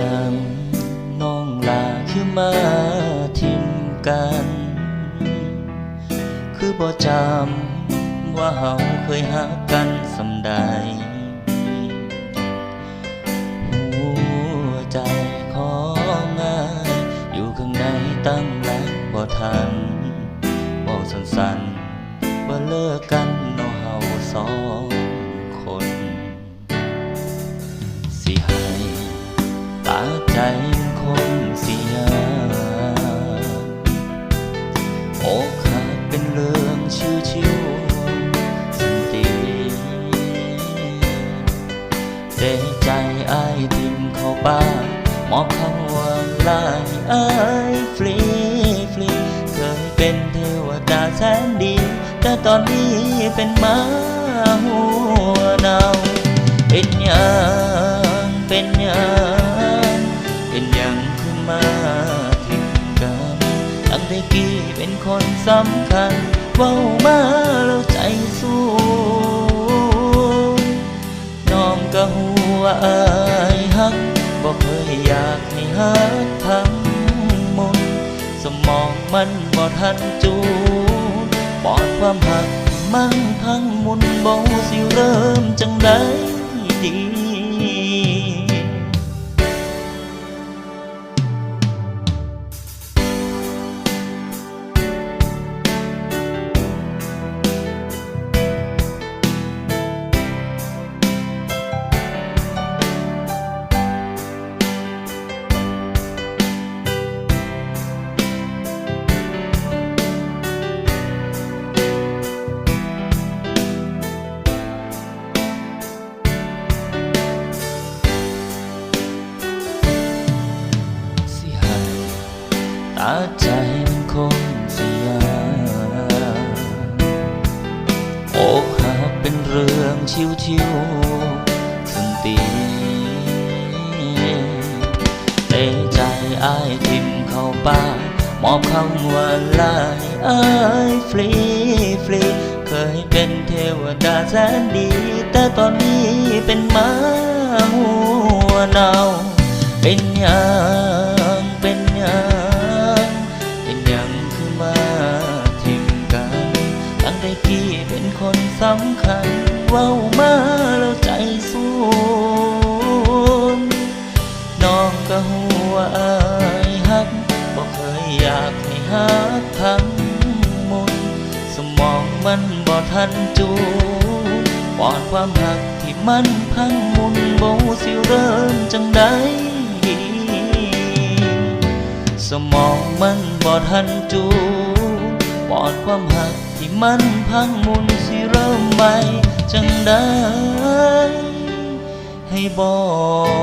ยังน้องลาคือมาทิมกัน คือบ่จำว่าเฮาเคยหักกันสำใดหัวใจของงายอยู่ข้างในตั้งรักบ่ทันบอกสั้นๆว่าเลิกกันเนาะเฮาสองาใจคนเสียอกหักเป็นเรื่องชิวชิวๆสันติแต่ใจอายทิมเข้าป่ามอบคำว่าลายอายฟรีฟรีเคยเป็นเทวดาแสนดี แต่ตอนนี้เป็นมาหัวเนาเป็นยังเป็นยัง เป็นคนสำคัญเว้ามาแล้วใจสู้น้อมก็หัวอายหักบอกเคยอยากให้หักทั้งมดสมองมันบ่ทันจูปอดความหักมันพังมุนบ่สิเริ่มจังได้ดี ใจมันคงเสียอกหักเป็นเรื่องชิวๆสันติเตใจอายทิมเข้าป่ามอบคำว่าลายอายฟรีฟรีเคยเป็นเทวดาแสนดี แต่ตอนนี้เป็นหมาหัวเนาเป็นยัง ตั้งแต่กี้เป็นคนสำคัญ เว้ามาแล้วใจสู้น้องก็หัวอายหักบอกเคยอยากให้หักทั้งหมดสมองมันบ่ทันจูปอดความหักที่มันพังมุนบ่สิเริ่มจังใดสมองมันบ่ทันจูปอดความหัก ที่มันพังมุนสิเริ่มใหม่จังได้ให้บอก